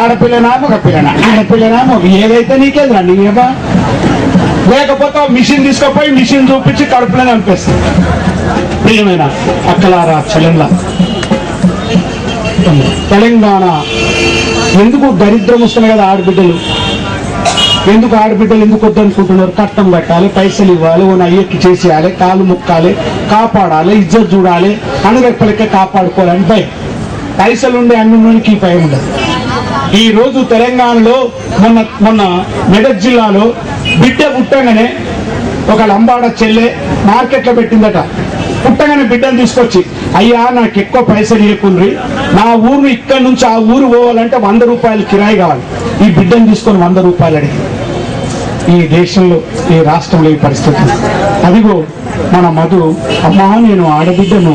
ఆడపిల్లనా ఒక పిల్లనా ఆడపిల్లనా ఒక ఏదైతే నీకేదిరా నీవేమా లేకపోతే మిషన్ తీసుకుపోయి మిషన్ చూపించి కడుపులోనే అనిపిస్తుంది ప్రియమైన అక్కలారా చెల్లెళ్ళ తెలంగాణ ఎందుకు దరిద్రం వస్తున్నాయి కదా ఆడబిడ్డలు? ఎందుకు ఆడబిడ్డలు ఎందుకు వద్దనుకుంటున్నారు? కట్టం కట్టాలి పైసలు ఇవ్వాలి ఓ అయ్యకి చేసేయాలి కాలు ముక్కాలి కాపాడాలి ఇజ్జత్ చూడాలి అనుగప్పలకే కాపాడుకోవాలని భయం. పైసలు ఉండే అన్నంలోనికి ఈ భయం ఉండదు. ఈ రోజు తెలంగాణలో మొన్న మొన్న మెదక్ జిల్లాలో బిడ్డ పుట్టగానే ఒక లంబాడ చెల్లె మార్కెట్లో పెట్టిందట. పుట్టగానే బిడ్డను తీసుకొచ్చి అయ్యా నాకు ఎక్కువ పైసలు ఇవ్వకుండ్రి నా ఊరు ఇక్కడి నుంచి ఆ ఊరు పోవాలంటే వంద రూపాయలు కిరాయి కావాలి. ఈ బిడ్డను తీసుకొని వంద రూపాయలు అడిగి. ఈ దేశంలో ఈ రాష్ట్రంలో ఈ పరిస్థితి. అదిగో మన మధు. అమ్మా నేను ఆడబిడ్డను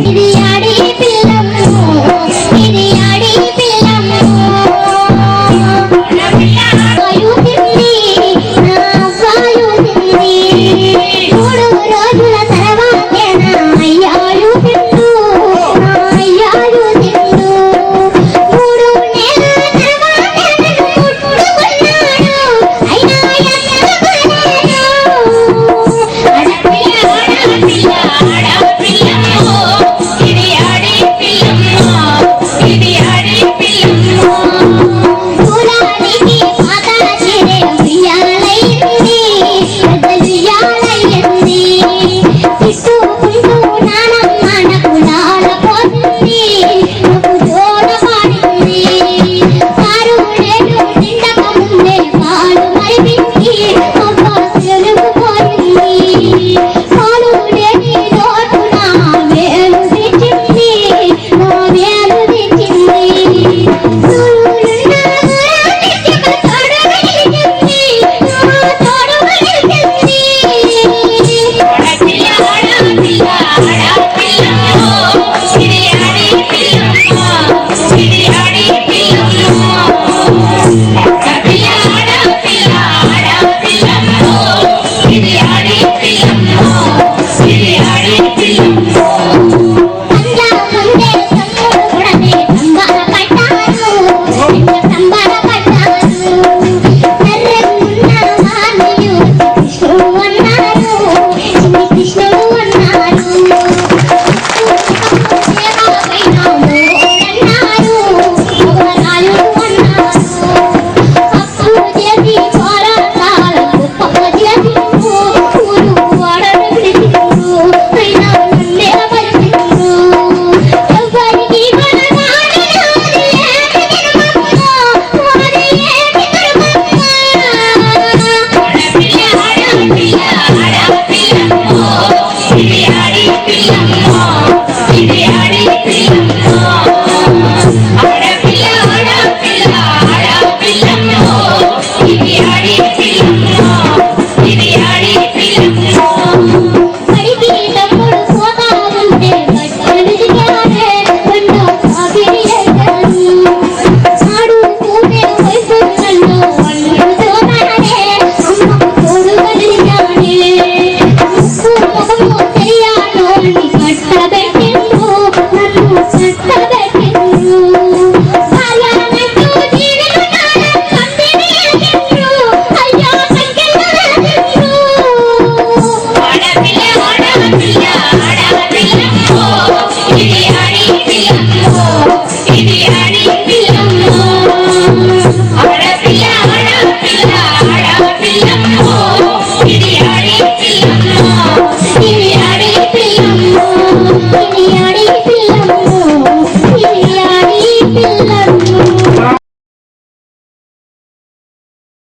Peace